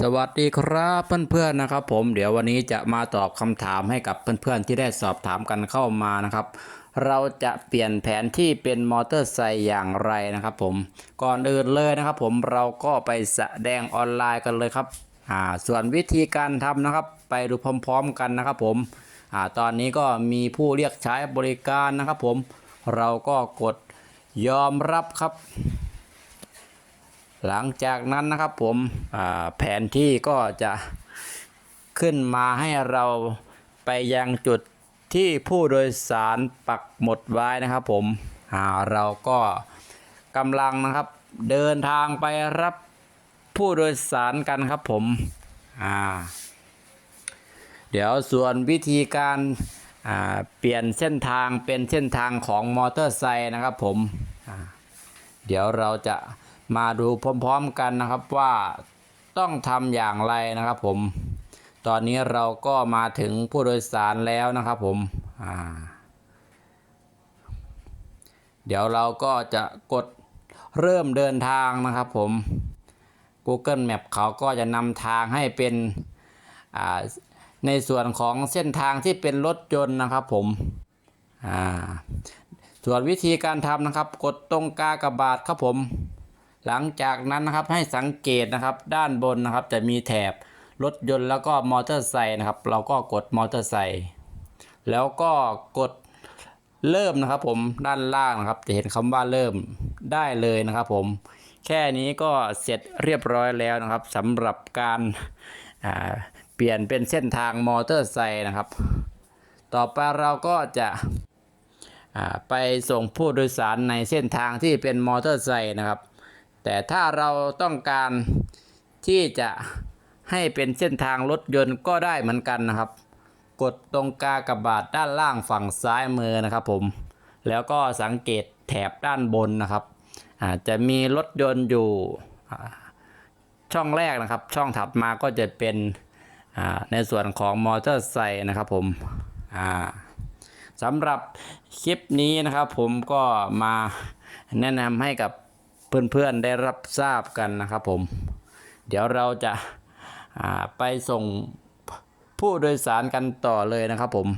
สวัสดีครับเพื่อนๆนะครับผมเดี๋ยววันนี้จะมาตอบคำถามให้กับเพื่อนๆที่ได้สอบถามกันเข้ามานะครับ เราจะเปลี่ยนแผนที่เป็นมอเตอร์ไซค์อย่างไรนะครับผมก่อนอื่นเลยนะครับผมเราก็ไปแสดงออนไลน์กันเลยครับอ่าส่วนวิธีการทำนะครับ ไปดูพร้อมๆกันนะครับผมอ่าตอนนี้ก็มีผู้เรียกใช้บริการนะครับผมเราก็กดยอมรับครับ หลังจากนั้นนะครับผมแผนที่ก็จะขึ้นมาให้เราไปยังจุดที่ผู้โดยสารปักหมุดไว้นะครับผมเราก็กำลังนะครับเดินทางไปรับผู้โดยสารกันครับผมเดี๋ยวส่วนวิธีการาเปลี่ยนเส้นทางเป็นเส้นทางของมอเตอร์ไซค์นะครับผม เดี๋ยวเราจะ มาดูพร้อมๆกันนะครับว่าต้องทำอย่างไรนะครับผม ตอนนี้เราก็มาถึงผู้โดยสารแล้วนะครับผมเดี๋ยวเราก็จะกดเริ่มเดินทางนะครับผม Google Map เขาก็จะนำทางให้เป็นในส่วนของเส้นทางที่เป็นรถยนต์นะครับผมส่วนวิธีการทำนะครับ กดตรงกากบาทครับผม หลังจากนั้นนะครับให้สังเกตนะครับด้านบนนะครับจะมีแถบรถยนต์แล้วก็มอเตอร์ไซค์นะครับ เราก็กดมอเตอร์ไซค์แล้วก็กดเริ่มนะครับผมด้านล่างนะครับ จะเห็นคำว่าเริ่มได้เลยนะครับผมแค่นี้ก็เสร็จเรียบร้อยแล้วนะครับสำหรับการเปลี่ยนเป็นเส้นทางมอเตอร์ไซค์นะครับ ต่อไปเราก็จะไปส่งผู้โดยสารในเส้นทางที่เป็นมอเตอร์ไซค์นะครับ แต่ถ้าเราต้องการที่จะให้เป็นเส้นทางรถยนต์ก็ได้เหมือนกันนะครับ กดตรงกากบาทด้านล่างฝั่งซ้ายมือนะครับผม แล้วก็สังเกตแถบด้านบนนะครับอาจะมีรถยนต์อยู่ช่องแรกนะครับ ช่องถัดมาก็จะเป็นในส่วนของมอเตอร์ไซค์นะครับผมสำหรับคลิปนี้นะครับผมก็มาแนะนำให้กับ เพื่อนๆได้รับทราบกันนะครับผม เดี๋ยวเราจะาไปส่งผู้โดยสารกันต่อเลยนะครับผม